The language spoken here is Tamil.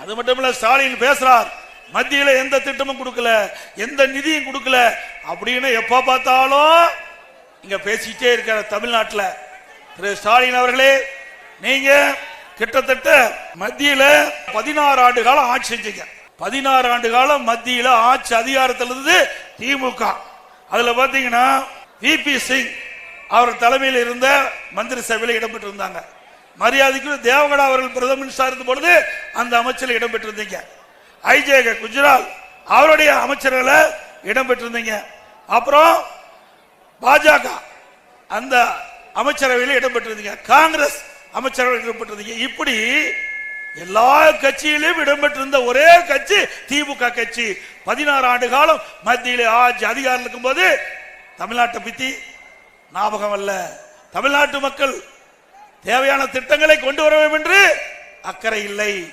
அது மட்டும் இல்ல ஸ்டாலின் பேசுறார் மத்தியில எந்த திட்டமும் கொடுக்கல எந்த நிதியும் கொடுக்கல அப்படின்னு எப்ப பார்த்தாலும் இங்க பேசிக்கிட்டே இருக்கிற தமிழ்நாட்டில். திரு ஸ்டாலின் அவர்களே நீங்க கிட்டத்தட்ட மத்தியில பதினாறு ஆண்டு காலம் ஆட்சி செஞ்சீங்க. பதினாறு ஆண்டு காலம் மத்தியில ஆட்சி அதிகாரத்தில் இருந்து திமுக. அதுல பாத்தீங்கன்னா விபி சிங் அவர் தலைமையில் இருந்த மந்திரி சபையில் இடம்பெற்றிருந்தாங்க. மரியாதைக்கு தேவகடா அவர்கள் பிரதம மினிஸ்டர் இருந்த பொழுது அந்த அமைச்சரில் இடம்பெற்றிருந்தீங்க. ஐஜேக குஜரால் அவருடைய அமைச்சர்களை இடம்பெற்றிருந்தீங்க. அப்புறம் பாஜக அந்த அமைச்சரவையில் இடம்பெற்றிருந்தீங்க. காங்கிரஸ் அமைச்சரவையில் இடம்பெற்றிருந்தீங்க. இப்படி எல்லா கட்சியிலும் இடம்பெற்றிருந்த ஒரே கட்சி திமுக கட்சி. பதினாறு ஆண்டு காலம் மத்தியில் ஆட்சி அதிகாரம் இருக்கும்போது தமிழ்நாட்டை பத்தி ஞாபகம் அல்ல. தமிழ்நாட்டு மக்கள் தேவையான திட்டங்களை கொண்டு வர வேண்டும் என்று அக்கறை இல்லை.